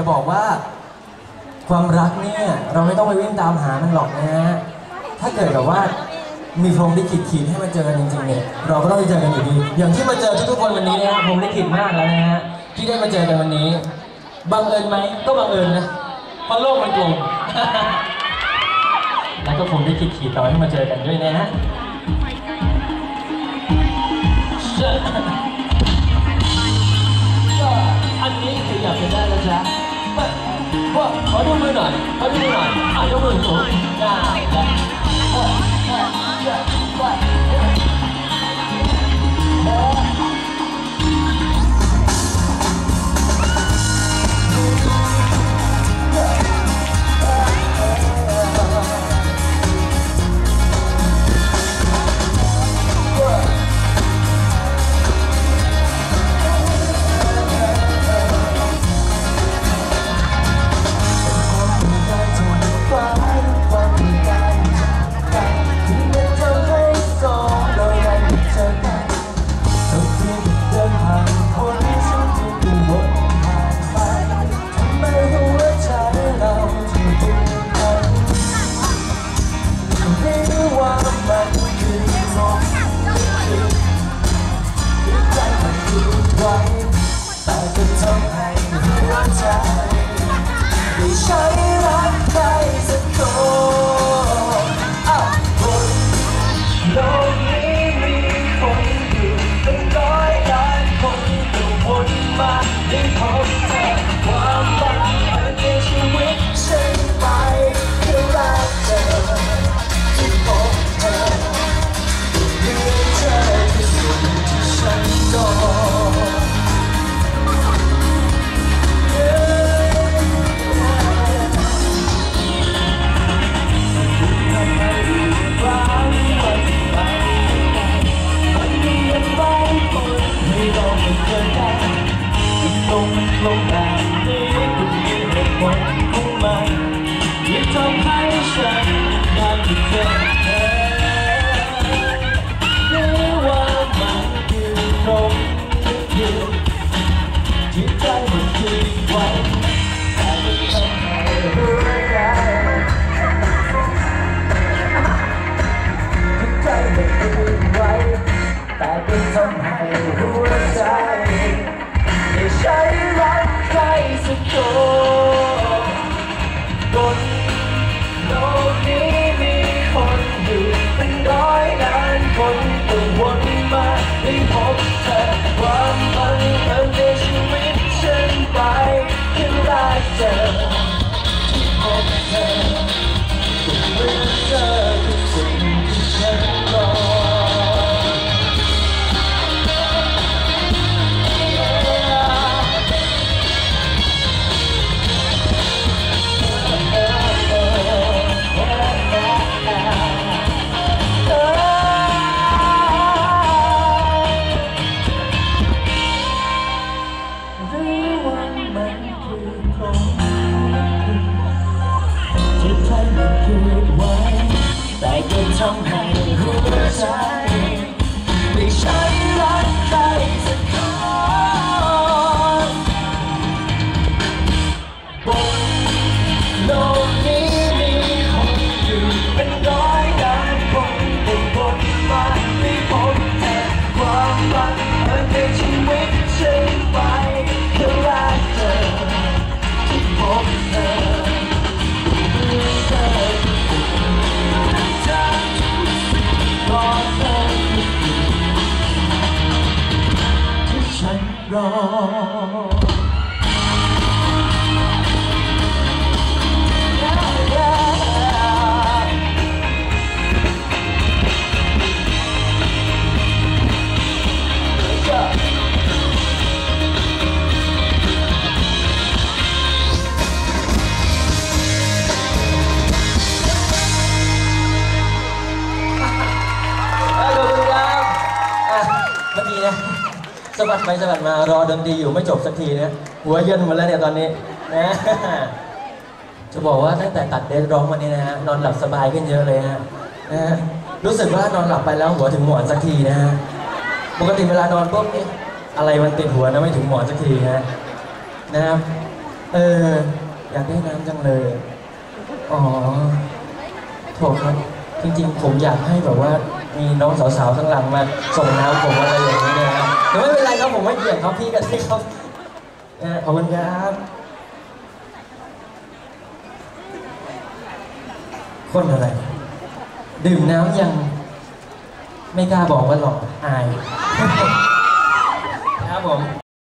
จะบอกว่าความรักเนี่ยเราไม่ต้องไปวิ่งตามหามันหรอกนะฮะ ถ้าเกิดแบบว่ามีพรหมลิขิตขีดให้มาเจอกันจริงๆเนี่ยเราก็ต้องได้เจอกันอยู่ดี อย่างที่มาเจอทุกๆคนวันนี้นะฮะพรหมลิขิตมากแล้วนะฮะที่ได้มาเจอกันวันนี้บังเอิญไหมก็บังเอิญนะเพราะโลกมันกลม แล้วก็ผมได้คิดขีดต่อให้มาเจอกันด้วยนะฮะอันนี้ขยับไปได้แล้วจ้ะ ขอดูมือหน่อย ขอดูมือหน่อยอะยกมือสูงได้แล้วเออเออเออว่าแก็วนมาไล แ让 สะบัดไปสะบัดมารอดนตรีอยู่ไม่จบสักทีนะหัวเยินหมดแล้วเนี่ยตอนนี้นะจะบอกว่าตั้งแต่ตัดเดนร้องวันนี้นะฮะนอนหลับสบายขึ้นเยอะเลยฮะนะฮะรู้สึกว่านอนหลับไปแล้วหัวถึงหมอนสักทีนะฮะปกติเวลานอนปุ๊บเอ๊ะอะไรมันติดหัวนะไม่ถึงหมอนสักทีฮะนะครับเอออยากได้น้ำจังเลยอ๋อโถครับจริงๆ ผมอยากให้แบบว่ามีน้องสาวๆข้างหลังมาส่งน้ำผมอะไรอย่างนี้เนี่ยครับ แต่ไม่เป็นไรครับผมไม่เกี่ยงครับพี่กันที่ครับขอบคุณครับคนอะไร ดื่มน้ำยังไม่กล้าบอกว่าหลอกอาย ครับผม